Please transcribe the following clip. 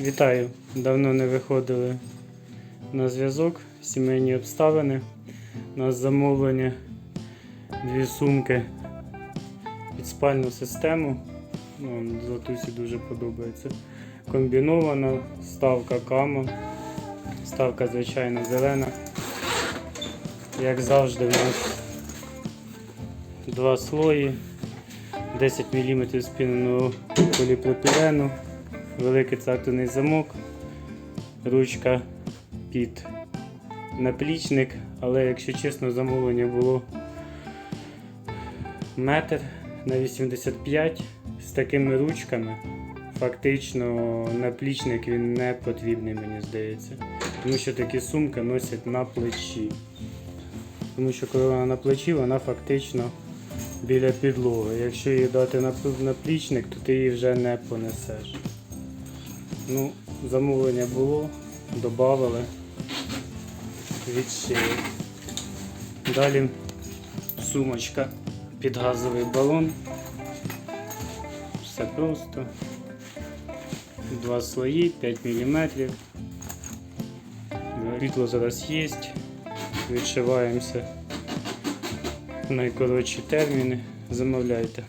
Вітаю! Давно не виходили на зв'язок, сімейні обставини. У нас замовлення дві сумки під спальну систему. Ну, Златусі дуже подобається. Комбінована, ставка кама, ставка звичайно зелена. Як завжди, у нас два слої, 10 мм спіненого поліпропілену, великий цартаний замок, ручка під наплічник, але якщо чесно, замовлення було метр на 85 з такими ручками. Фактично наплічник він не потрібний, мені здається. Тому що такі сумки носять на плечі. Тому що коли вона на плечі, вона фактично біля підлоги. Якщо її дати на наплічник, то ти її вже не понесеш. Ну, замовлення було, додали, відшили. Далі сумочка під газовий балон. Все просто. Два слої, 5 мм. Світло зараз є. Відшиваємося найкоротші терміни. Замовляйте.